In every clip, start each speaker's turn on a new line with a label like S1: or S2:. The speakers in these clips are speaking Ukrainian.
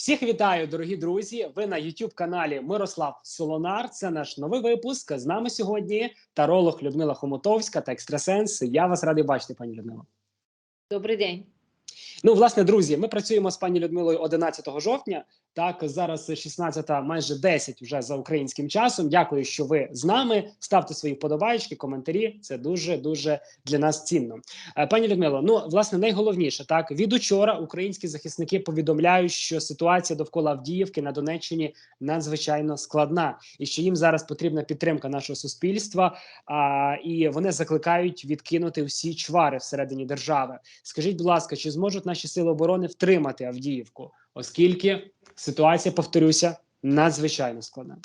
S1: Всіх вітаю, дорогі друзі. Ви на youtube каналі Мирослав Солонар. Це наш новий випуск. З нами сьогодні таролог Людмила Хомутовська та екстрасенс. Я вас радий бачити, пані Людмила.
S2: Добрий день.
S1: Ну, власне, друзі, ми працюємо з пані Людмилою 11 жовтня. Так, зараз 16, майже 10 вже за українським часом. Дякую, що ви з нами. Ставте свої вподобайки, коментарі. Це дуже дуже для нас цінно. Е, Пані Людмило, ну власне найголовніше так від учора українські захисники повідомляють, що ситуація довкола Авдіївки на Донеччині надзвичайно складна, і що їм зараз потрібна підтримка нашого суспільства. А і вони закликають відкинути всі чвари всередині держави. Скажіть, будь ласка, чи зможуть наші сили оборони втримати Авдіївку, оскільки ситуація, повторюся, надзвичайно складна.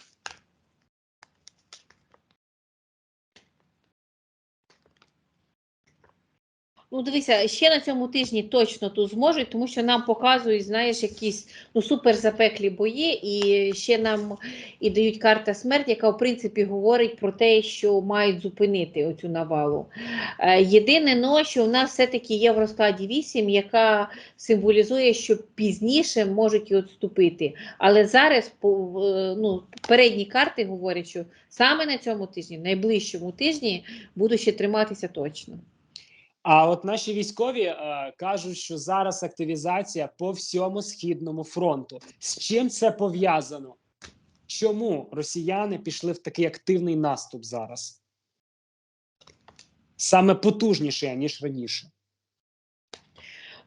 S2: Ну, дивися, ще на цьому тижні точно тут зможуть, тому що нам показують, знаєш, якісь ну супер запеклі бої, і ще нам і дають карта смерті, яка в принципі говорить про те, що мають зупинити оцю навалу. Е, єдине, но, що в нас все-таки є в розкладі 8, яка символізує, що пізніше можуть і відступити. Але зараз е, ну, передні карти говорять, що саме на цьому тижні, в найближчому тижні, будуть ще триматися точно.
S1: А от наші військові е, кажуть, що зараз активізація по всьому східному фронту. З чим це пов'язано? Чому росіяни пішли в такий активний наступ зараз? Саме потужніше, ніж раніше.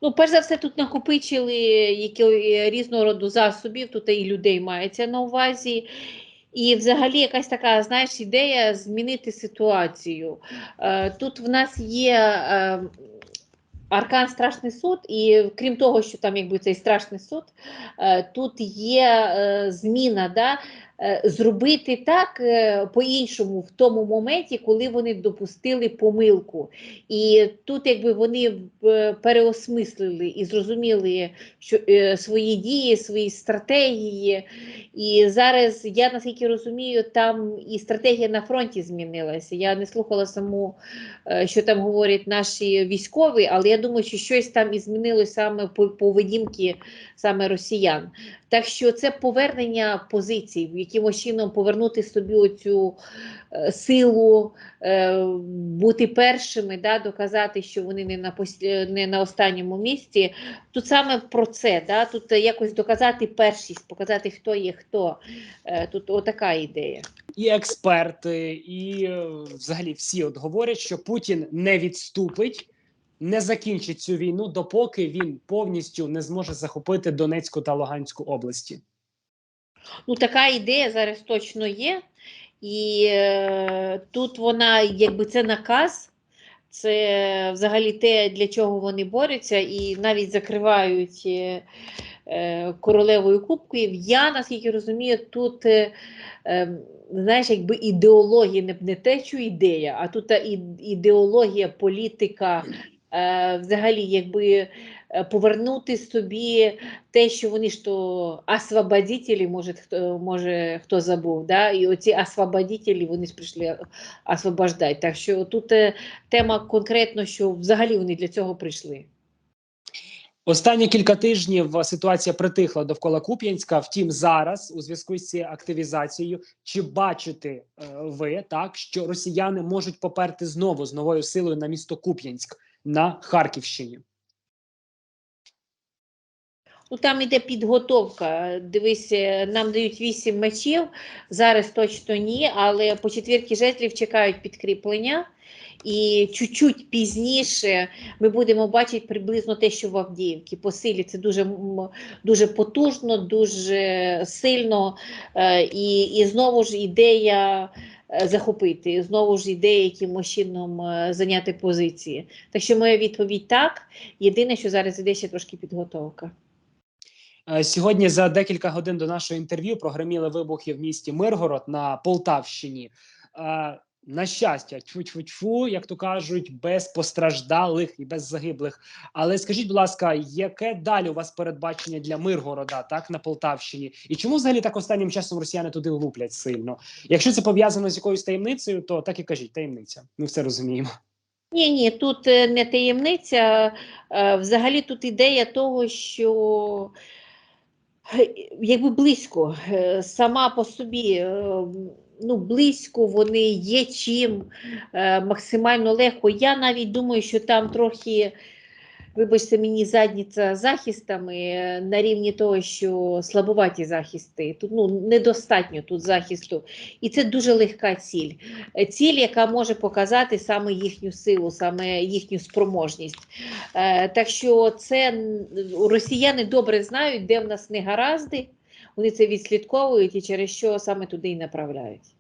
S2: Ну, перш за все, тут накопичили які різного роду засобів, тут і людей мається на увазі. І взагалі якась така, знаєш, ідея змінити ситуацію. Е, Тут в нас є е, аркан Страшний суд, і крім того, що там якби цей страшний суд, е, тут є зміна, да, зробити так е, по-іншому в тому моменті, коли вони допустили помилку. І тут якби вони е, переосмислили і зрозуміли що, е, свої дії, свої стратегії. І зараз, я наскільки розумію, там і стратегія на фронті змінилася. Я не слухала саму, е, що там говорять наші військові, але я думаю, що щось там і змінилося саме по поведінки саме росіян. Так що це повернення позицій, якимось чином повернути собі оцю е, силу, е, бути першими, да, доказати, що вони не на е, не на останньому місці. Тут саме про це, да, тут якось доказати першість, показати, хто є хто. Тут отака ідея.
S1: І експерти, і взагалі всі от говорять, що Путін не відступить, не закінчить цю війну, допоки він повністю не зможе захопити Донецьку та Луганську області.
S2: Ну, така ідея зараз точно є. І е, тут вона, якби це наказ, це взагалі те, для чого вони борються, і навіть закривають е, е, королевою кубкою. Я, наскільки розумію, тут, е, е, знаєш, якби ідеологія, не, не те, що ідея, а тут ідеологія, політика, взагалі, якби е, повернути собі те, що вони ж то освободителі, може хто може хто забув, да? і оці освободителі вони ж прийшли освобождати. Так що тут е, тема конкретно, що взагалі вони для цього прийшли.
S1: Останні кілька тижнів ситуація притихла довкола Куп'янська. Втім, зараз, у зв'язку з цією активізацією, чи бачите е, ви так, що росіяни можуть поперти знову з новою силою на місто Куп'янськ на Харківщині?
S2: Ну там іде підготовка. Дивись, е, нам дають вісім мечів. Зараз точно ні, але по четвірки жезлів чекають підкріплення. І чуть-чуть пізніше ми будемо бачити приблизно те, що в Авдіївці. По силі це дуже, дуже потужно, дуже сильно. Е, І, і знову ж ідея захопити, знову ж ідея якимось чином е, зайняти позиції. Так що моя відповідь так. Єдине, що зараз іде ще трошки підготовка.
S1: Е, Сьогодні за декілька годин до нашого інтерв'ю прогреміли вибухи в місті Миргород на Полтавщині. На щастя, тьфу-тьфу-тьфу, як то кажуть, без постраждалих і без загиблих. Але скажіть, будь ласка, яке далі у вас передбачення для Миргорода, так на Полтавщині? І чому взагалі так останнім часом росіяни туди луплять сильно? Якщо це пов'язано з якоюсь таємницею, то так і кажіть, таємниця. Ми все розуміємо.
S2: Ні, ні, тут е, не таємниця. Е, Взагалі тут ідея того, що Е, Якби близько, сама по собі, ну, близько вони є чим, е, максимально легко. Я навіть думаю, що там трохи, вибачте мені, задніця захистами е, на рівні того, що слабуваті захисти. Тут ну, недостатньо тут захисту. І це дуже легка ціль. Е, Ціль, яка може показати саме їхню силу, саме їхню спроможність. Е, так що це росіяни добре знають, де в нас негаразди. Вони це відслідковують і через що саме туди і направляють.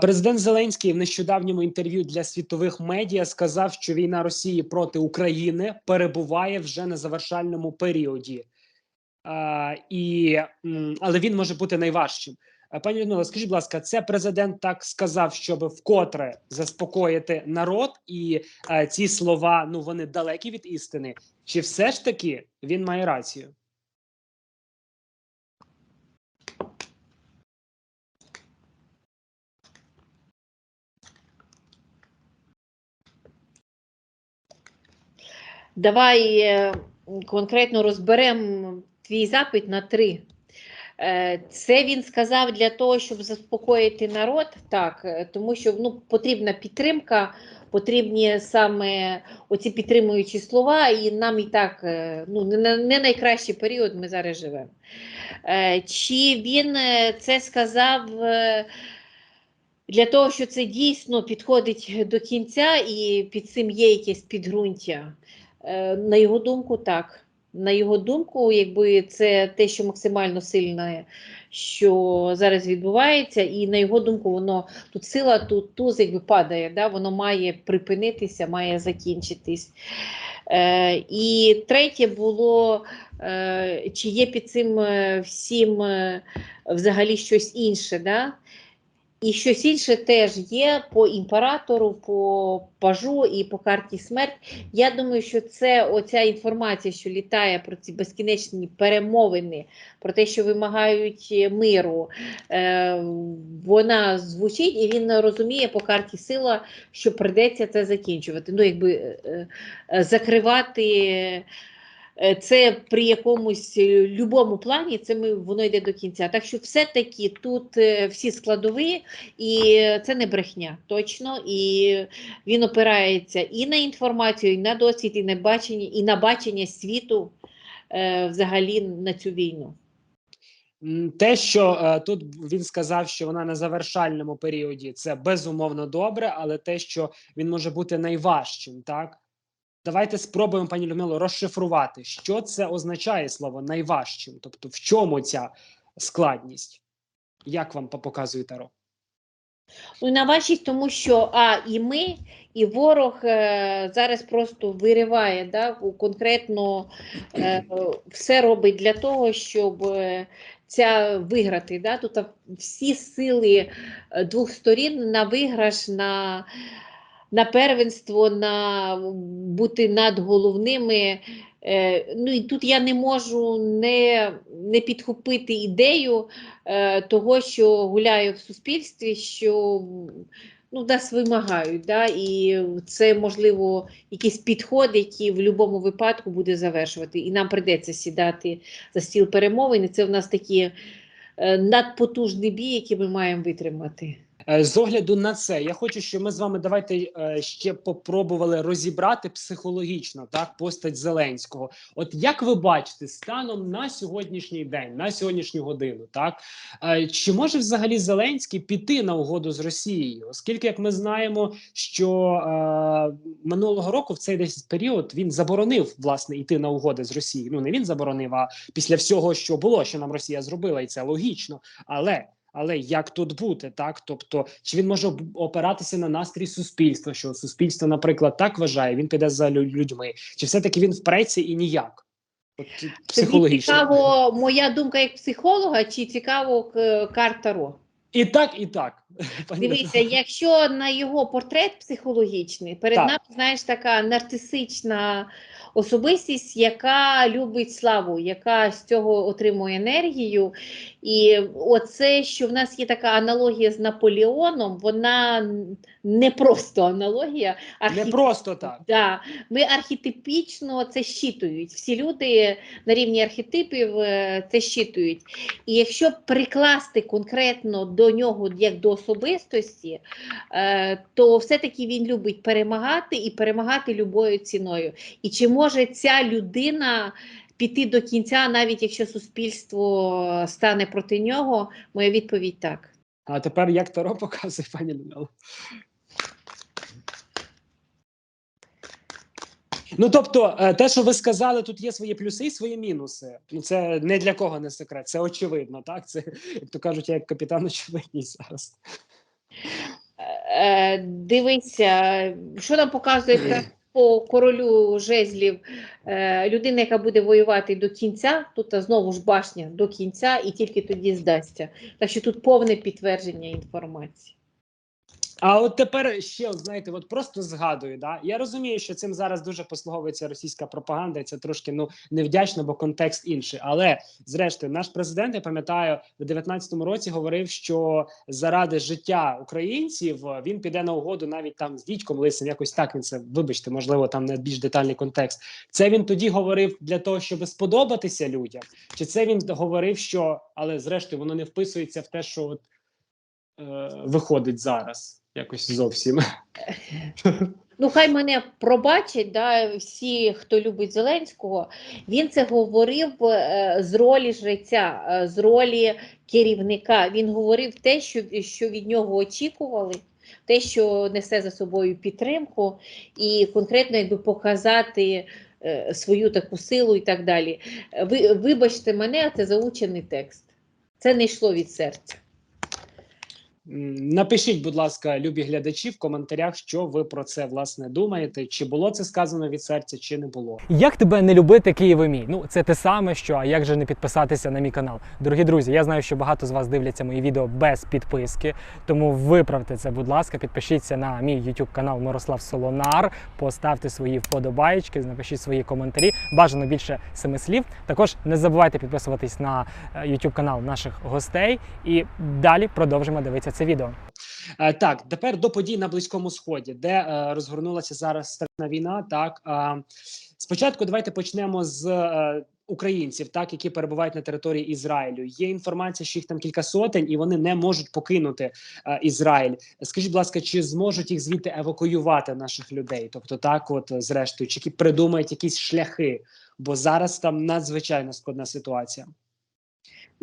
S1: Президент Зеленський в нещодавньому інтерв'ю для світових медіа сказав, що війна Росії проти України перебуває вже на завершальному періоді, а, і, але він може бути найважчим. Пані Людмила, скажіть, будь ласка, це президент так сказав, щоб вкотре заспокоїти народ, і е, ці слова ну вони далекі від істини. Чи все ж таки він має рацію?
S2: Давай е, конкретно розберемо твій запит на три. Е, Це він сказав для того, щоб заспокоїти народ, так, е, тому що ну, потрібна підтримка, потрібні саме оці підтримуючі слова, і нам і так ну, не, найкращий період ми зараз живемо. Чи він це сказав для того, що це дійсно підходить до кінця і під цим є якесь підґрунтя? Е, На його думку, так. На його думку, якби це те, що максимально сильне, що зараз відбувається, і на його думку, воно тут сила, тут туз якби падає, да? воно має припинитися, має закінчитись. Е, і третє було, е, чи є під цим е, всім е, взагалі щось інше. Да? І щось інше теж є по імператору, по пажу і по карті смерть. Я думаю, що це оця інформація, що літає про ці безкінечні перемовини, про те, що вимагають миру, е, вона звучить, і він розуміє по карті сила, що придеться це закінчувати. Ну, якби е, е, закривати. Е, Це при якомусь е, любому плані, це ми воно йде до кінця. Так що, все-таки тут е, всі складові, і це не брехня, точно. І він опирається і на інформацію, і на досвід, і на бачення, і на бачення світу взагалі на цю війну.
S1: Те, що е, тут він сказав, що вона на завершальному періоді, це безумовно добре, але те, що він може бути найважчим, так давайте спробуємо, пані Людмило, розшифрувати, що це означає слово найважчим, тобто в чому ця складність, як вам по- показує Таро?
S2: Ну на вашість, тому що а і ми, і ворог е, зараз просто вириває да, конкретно е, все робить для того, щоб е, ця виграти. Да? Тут всі сили е, двох сторін на виграш, на, на первенство, на бути над головними. Е, ну і тут я не можу не, не підхопити ідею е, того, що гуляє в суспільстві, що ну, нас вимагають. Да? І це, можливо, якийсь підход, який в будь-якому випадку буде завершувати. І нам прийдеться сідати за стіл перемовин. І це в нас такі е, надпотужний бій, який ми маємо витримати.
S1: Е, З огляду на це, я хочу, щоб ми з вами давайте е, ще попробували розібрати психологічно так постать Зеленського. От як ви бачите, станом на сьогоднішній день, на сьогоднішню годину, так е, чи може взагалі Зеленський піти на угоду з Росією? Оскільки, як ми знаємо, що е, минулого року в цей десь період він заборонив власне йти на угоди з Росією. Ну не він заборонив, а після всього, що було, що нам Росія зробила, і це логічно. Але але як тут бути, так? Тобто, чи він може опиратися на настрій суспільства, що суспільство, наприклад, так вважає, він піде за людьми, чи все-таки він впреться і ніяк? От
S2: Тобі
S1: психологічно.
S2: цікаво моя думка як психолога, чи цікаво е, карта Ро?
S1: І так, і так.
S2: Дивіться, якщо на його портрет психологічний, перед
S1: Так.
S2: нами, знаєш, така нарцисична особистість, яка любить славу, яка з цього отримує енергію. І оце, що в нас є така аналогія з Наполеоном, вона не просто аналогія,
S1: Не просто так.
S2: Да, ми архетипічно це щитують. Всі люди на рівні архетипів е, це щитують. І якщо прикласти конкретно до нього як до особистості, е, то все-таки він любить перемагати і перемагати любою ціною. І чи може ця людина піти до кінця, навіть якщо суспільство стане проти нього? Моя відповідь так.
S1: А тепер як Таро показує пані Людмила? Ну, тобто, е, те, що ви сказали, тут є свої плюси і свої мінуси. Ну, це не для кого не секрет, це очевидно, так? Це, як то кажуть, я як капітан очевидність зараз.
S2: Е, Дивися, що нам показує по королю жезлів. Е, Людина, яка буде воювати до кінця, тут знову ж башня до кінця і тільки тоді здасться. Так що тут повне підтвердження інформації.
S1: А от тепер ще, знаєте, от просто згадую, да? я розумію, що цим зараз дуже послуговується російська пропаганда, і це трошки ну невдячно, бо контекст інший. Але зрештою, наш президент, я пам'ятаю, в 19-му році говорив, що заради життя українців е, він піде на угоду навіть там з дідьком лисим. Якось так він це вибачте, можливо, там не більш детальний контекст. Це він тоді говорив для того, щоб сподобатися людям, чи це він говорив, що але зрештою воно не вписується в те, що от, е, виходить зараз. Якось зовсім.
S2: Ну, хай мене пробачать, да, всі, хто любить Зеленського, він це говорив е, з ролі жреця, е, з ролі керівника. Він говорив те, що, що від нього очікували, те, що несе за собою підтримку, і конкретно якби показати е, свою таку силу і так далі. Ви, вибачте мене, це заучений текст. Це не йшло від серця.
S1: Напишіть, будь ласка, любі глядачі, в коментарях, що ви про це власне думаєте. Чи було це сказано від серця, чи не було.
S3: Як тебе не любити, Києве мій? Ну це те саме, що а як же не підписатися на мій канал. Дорогі друзі, я знаю, що багато з вас дивляться мої відео без підписки, тому виправте це, будь ласка, підпишіться на мій YouTube канал Мирослав Солонар, поставте свої вподобаєчки, напишіть свої коментарі. Бажано більше семи слів. Також не забувайте підписуватись на е, YouTube канал наших гостей. І далі продовжимо дивитися це відео.
S1: Е, так, тепер до подій на близькому сході, де е, розгорнулася зараз страшна війна. Так спочатку давайте почнемо з е, українців, так які перебувають на території Ізраїлю. Є інформація, що їх там кілька сотень, і вони не можуть покинути Ізраїль. Скажіть, будь ласка, чи зможуть їх звідти евакуювати наших людей? Тобто, так, от зрештою, чи придумають якісь шляхи? Бо зараз там надзвичайно складна ситуація.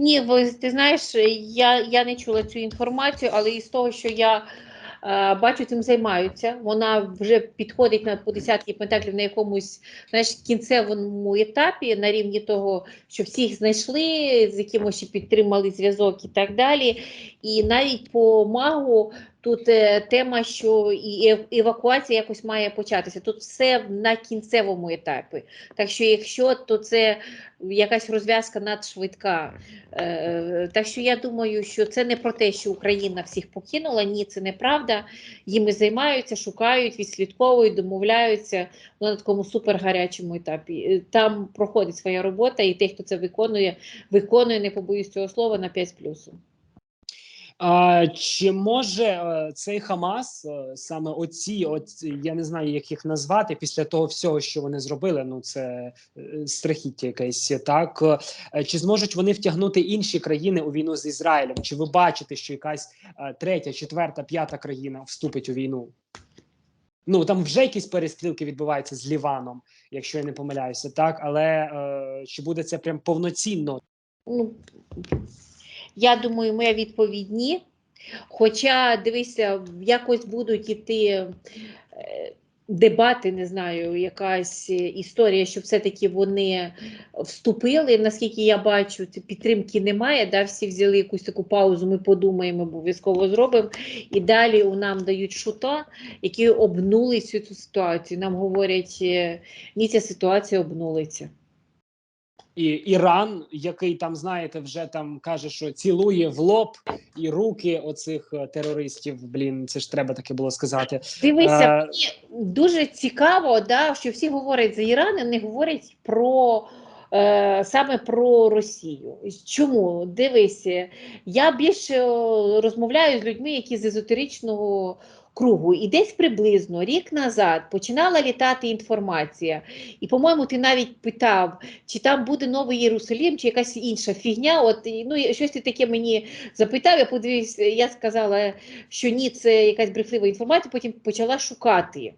S2: Ні, ви ти знаєш, я, я не чула цю інформацію, але із того, що я е, бачу, цим займаються. Вона вже підходить на по десятки пентаклів на якомусь знаєш, кінцевому етапі, на рівні того, що всіх знайшли, з якимось підтримали зв'язок і так далі. І навіть по магу тут е, тема, що і евакуація якось має початися. Тут все на кінцевому етапі. Так що, якщо то це якась розв'язка надшвидка. Е, так що я думаю, що це не про те, що Україна всіх покинула. Ні, це неправда. Їми займаються, шукають, відслідковують, домовляються на такому супергарячому етапі. Е, Там проходить своя робота, і той, хто це виконує, виконує, не побоюсь цього слова, на 5 з плюсом.
S1: А, чи може е, цей Хамас е, саме оці, оці, я не знаю, як їх назвати після того всього, що вони зробили? Ну це е, страхіття якесь так. Чи зможуть вони втягнути інші країни у війну з Ізраїлем? Чи ви бачите, що якась третя, четверта, п'ята країна вступить у війну? Ну там вже якісь перестрілки відбуваються з Ліваном, якщо я не помиляюся, так але е, чи буде це прям повноцінно?
S2: Ну, я думаю, моя відповідь ні. Хоча, дивися, якось будуть іти е, дебати, не знаю, якась історія, що все-таки вони вступили. Наскільки я бачу, підтримки немає. Да? Всі взяли якусь таку паузу, ми подумаємо, обов'язково зробимо. І далі у нам дають шута, які обнули цю, цю ситуацію. Нам говорять, е, ні, ця ситуація обнулиться.
S1: І Іран, який там, знаєте, вже там каже, що цілує в лоб і руки оцих е, терористів. Блін, це ж треба таке було сказати.
S2: Дивися,
S1: Е,
S2: мені дуже цікаво, да, що всі говорять за Іран, і не говорять про е, саме про Росію. Чому? Дивись, я більше розмовляю з людьми, які з езотеричного кругу, і десь приблизно рік назад починала літати інформація. І, по-моєму, ти навіть питав, чи там буде новий Єрусалим, чи якась інша фігня. От ну, щось ти таке мені запитав. Я подивився, я сказала, що ні, це якась брехлива інформація. Потім почала шукати.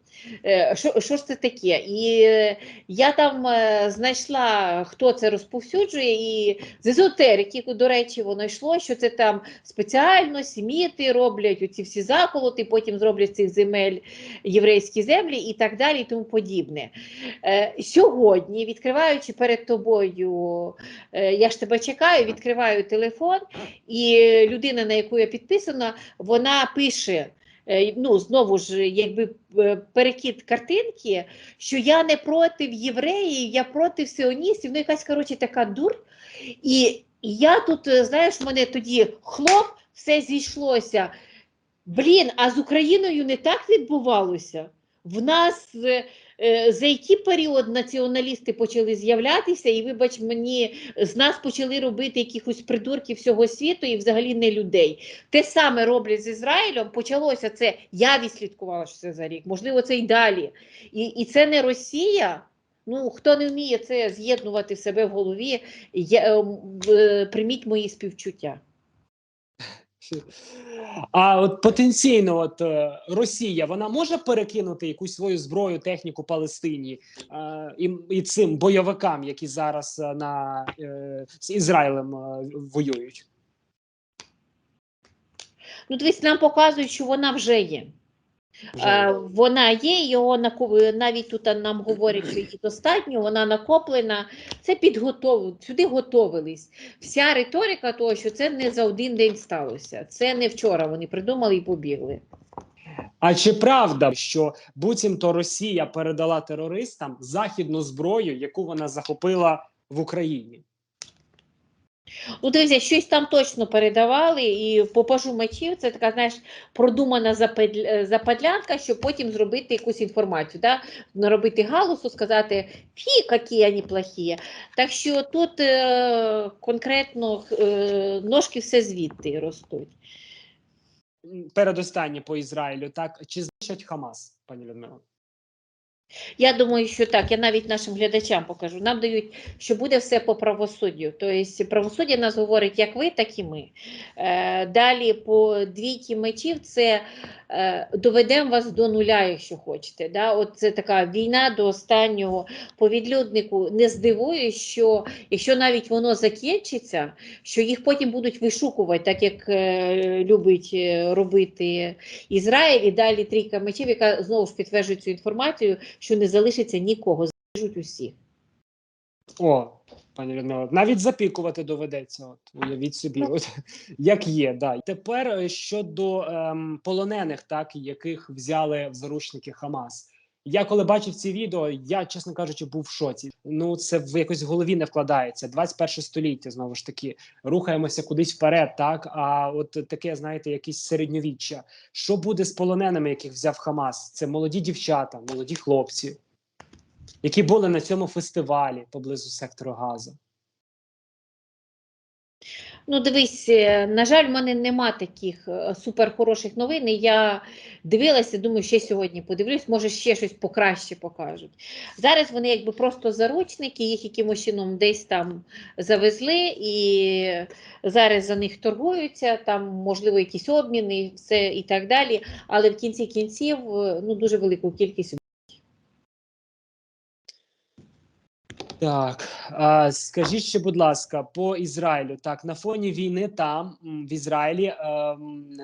S2: е, Що, що ж це таке? І е, я там е, знайшла, хто це розповсюджує, і з езотерики, до речі, воно йшло, що це там спеціально сіміти роблять оці всі заколоти, потім зроблять цих земель єврейські землі і так далі, і тому подібне. Е, Сьогодні, відкриваючи перед тобою, е, я ж тебе чекаю, відкриваю телефон, і людина, на яку я підписана, вона пише. е, Ну, знову ж, якби перекид картинки, що я не проти євреїв, я проти сіоністів, ну якась коротше така дур. І, я тут, знаєш, мене тоді хлоп, все зійшлося. Блін, а з Україною не так відбувалося. В нас е, е, за який період націоналісти почали з'являтися, і, вибач мені, з нас почали робити якихось придурків всього світу і взагалі не людей. Те саме роблять з Ізраїлем. Почалося це. Я відслідкувала що це за рік, можливо, це й далі. І, і це не Росія. Ну, хто не вміє це з'єднувати в себе в голові, я, е, е, прийміть мої співчуття.
S1: А от потенційно, от е, Росія вона може перекинути якусь свою зброю, техніку Палестині е, і, і цим бойовикам, які зараз е, на е, з Ізраїлем е, воюють.
S2: Ну, дивись, нам показують, що вона вже є. Е, вона є, його нако- навіть тут нам говорять, що її достатньо, вона накоплена. Це підготов... сюди готовились. Вся риторика того, що це не за один день сталося. Це не вчора вони придумали і побігли.
S1: А чи правда, що буцімто Росія передала терористам західну зброю, яку вона захопила в Україні?
S2: Ну, дивіться, щось там точно передавали, і по пажу мечів це така, знаєш, продумана е, западлянка, щоб потім зробити якусь інформацію, да? наробити галусу, сказати, фі, які вони плохі. Так що тут е, конкретно е, ножки все звідти ростуть.
S1: Передостаннє по Ізраїлю, так чи знищать Хамас, пані Людмила?
S2: Я думаю, що так. Я навіть нашим глядачам покажу. Нам дають, що буде все по правосуддю. Тобто правосуддя нас говорить як ви, так і ми. Е, далі по двійки мечів це е, доведемо вас до нуля, якщо хочете. Да? От це така війна до останнього по відлюднику. Не здивує, що якщо навіть воно закінчиться, що їх потім будуть вишукувати, так як е, любить робити Ізраїль, і далі трійка мечів, яка знову ж підтверджує цю інформацію, що не залишиться нікого, залишать усіх.
S1: О, пані Людмила, навіть запікувати доведеться. От уявіть собі, от як є. Да. Тепер е, щодо ем, полонених, так яких взяли в заручники Хамас. Я коли бачив ці відео, я чесно кажучи, був в шоці. Ну це в якось в голові не вкладається. 21 століття знову ж таки рухаємося кудись вперед. Так а от таке, знаєте, якісь середньовіччя. Що буде з полоненими, яких взяв Хамас? Це молоді дівчата, молоді хлопці які були на цьому фестивалі поблизу сектору Газу.
S2: Ну, дивись, е, на жаль, в мене нема таких е, суперхороших новин. Я дивилася, думаю, ще сьогодні подивлюсь, може ще щось покраще покажуть. Зараз вони якби просто заручники, їх якимось чином десь там завезли, і зараз за них торгуються, там можливо якісь обміни, все і так далі. Але в кінці кінців е, ну, дуже велику кількість
S1: Так, а, скажіть ще, будь ласка, по Ізраїлю. Так, на фоні війни там в Ізраїлі е,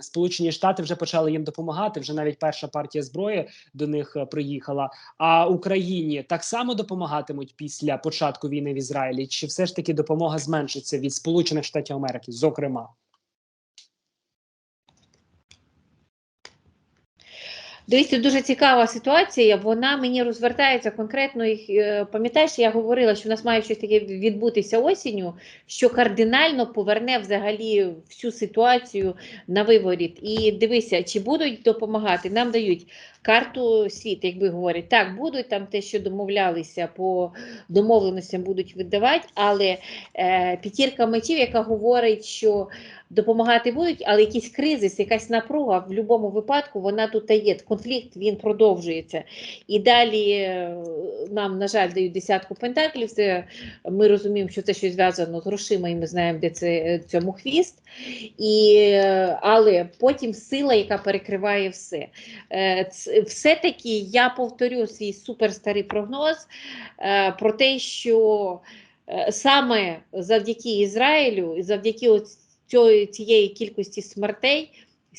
S1: Сполучені Штати вже почали їм допомагати. Вже навіть перша партія зброї до них е, приїхала. А Україні так само допомагатимуть після початку війни в Ізраїлі? Чи все ж таки допомога зменшиться від Сполучених Штатів Америки? Зокрема,
S2: Дивіться, дуже цікава ситуація. Вона мені розвертається конкретно. е, Пам'ятаєш, я говорила, що в нас має щось таке відбутися осінню, що кардинально поверне взагалі всю ситуацію на виворіт. І дивися, чи будуть допомагати. Нам дають карту світу, якби говорять, так будуть там те, що домовлялися по домовленостям, будуть видавати, але е, п'ятірка мечів, яка говорить, що допомагати будуть, але якийсь кризис, якась напруга в будь-якому випадку вона тут є. Конфлікт він продовжується. І далі е, нам, на жаль, дають десятку пентаклів. Це ми розуміємо, що це щось зв'язано з грошима, і ми знаємо, де це е, цьому хвіст. І, е, але потім сила, яка перекриває все. Все-таки я повторю свій суперстарий прогноз про те, що саме завдяки Ізраїлю і завдяки цієї кількості смертей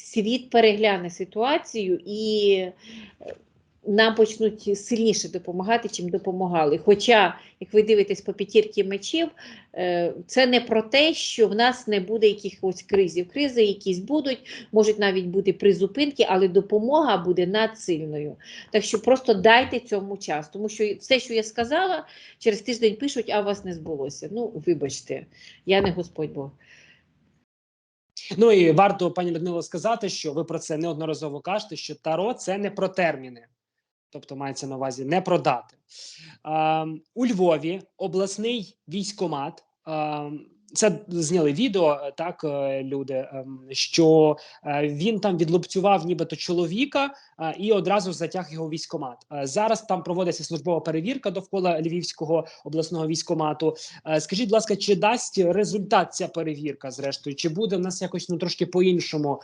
S2: світ перегляне ситуацію і е, нам почнуть сильніше допомагати, чим допомагали. Хоча, як ви дивитесь по п'ятірки мечів, е, це не про те, що в нас не буде якихось кризів. Кризи якісь будуть, можуть навіть бути призупинки, але допомога буде надсильною. Так що просто дайте цьому час, тому що все, що я сказала, через тиждень пишуть, а у вас не збулося. Ну, вибачте, я не Господь Бог.
S1: Ну і варто, пані Людмило, сказати, що ви про це неодноразово кажете, що таро це не про терміни, тобто мається на увазі не про дати. Е, у Львові обласний військомат. ем, це зняли відео, е, так е, люди, ем, що е, він там відлупцював нібито чоловіка і одразу затяг його військомат. Зараз там проводиться службова перевірка довкола Львівського обласного військомату. Скажіть, будь ласка, чи дасть результат ця перевірка? Зрештою, чи буде в нас якось ну трошки по-іншому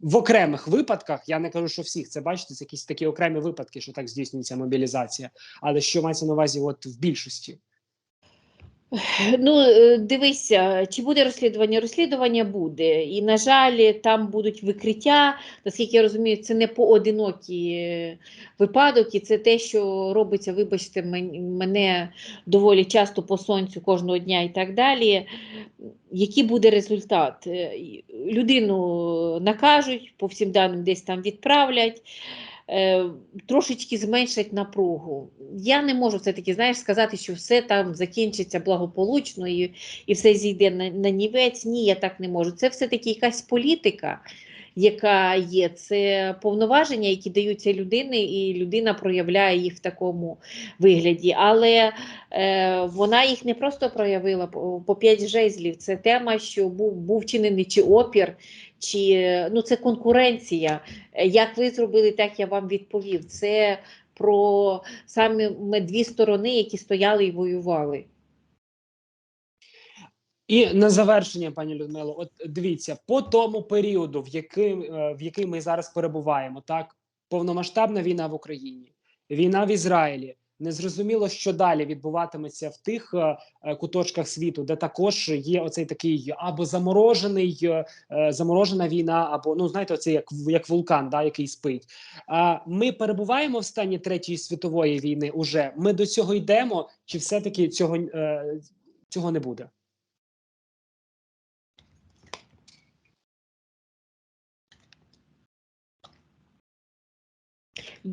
S1: в окремих випадках? Я не кажу, що всіх це бачите, це якісь такі окремі випадки, що так здійснюється мобілізація. Але що мається на увазі, от в більшості?
S2: Ну, е, дивися, чи буде розслідування? Розслідування буде. І, на жаль, там будуть викриття. Наскільки я розумію, це не поодинокі е, випадок, і це те, що робиться, вибачте, мене доволі часто по сонцю кожного дня і так далі. Який буде результат? Е, Людину накажуть, по всім даним десь там відправлять. Е, Трошечки зменшать напругу. Я не можу все-таки знаєш, сказати, що все там закінчиться благополучно і, і все зійде на, на нівець. Ні, я так не можу. Це все-таки якась політика, яка є. Це повноваження, які даються людини, і людина проявляє їх в такому вигляді. Але е, вона їх не просто проявила по, п'ять жезлів. Це тема, що був, був чинений чи опір, чи ну, це конкуренція. Як ви зробили, так я вам відповів. Це про саме дві сторони, які стояли і воювали.
S1: І на завершення, пані Людмило, от дивіться, по тому періоду, в який, е, в який ми зараз перебуваємо, так повномасштабна війна в Україні, війна в Ізраїлі. Незрозуміло, що далі відбуватиметься в тих е, е, куточках світу, де також є оцей такий або заморожений, е, заморожена війна, або ну знаєте, оцей як як вулкан, да, який спить. Ми перебуваємо в стані третьої світової війни. Уже ми до цього йдемо, чи все таки цього, цього не буде?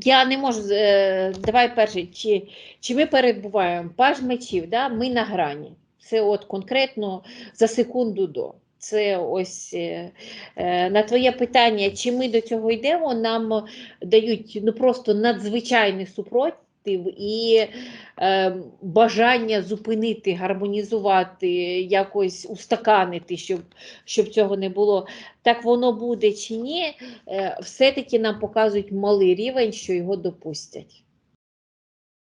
S2: Я не можу. е, Давай перше, чи, чи ми перебуваємо паж мечів, да? ми на грані. Це от конкретно за секунду до. Це ось е, е, на твоє питання, чи ми до цього йдемо, нам дають ну просто надзвичайний супротив і е, бажання зупинити, гармонізувати, якось устаканити, щоб, щоб цього не було. Так воно буде чи ні, е, все-таки нам показують малий рівень, що його допустять.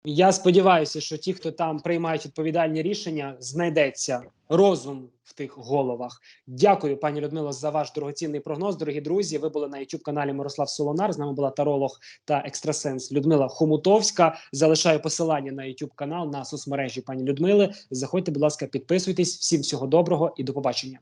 S1: Я сподіваюся, що ті, хто там приймають відповідальні рішення, знайдеться розум в тих головах. Дякую, пані Людмило, за ваш дорогоцінний прогноз. Дорогі друзі. Ви були на youtube каналі Мирослав Солонар. З нами була таролог та екстрасенс Людмила Хомутовська. Залишаю посилання на youtube канал на соцмережі пані Людмили. Заходьте, будь ласка, підписуйтесь. Всім всього доброго і до побачення.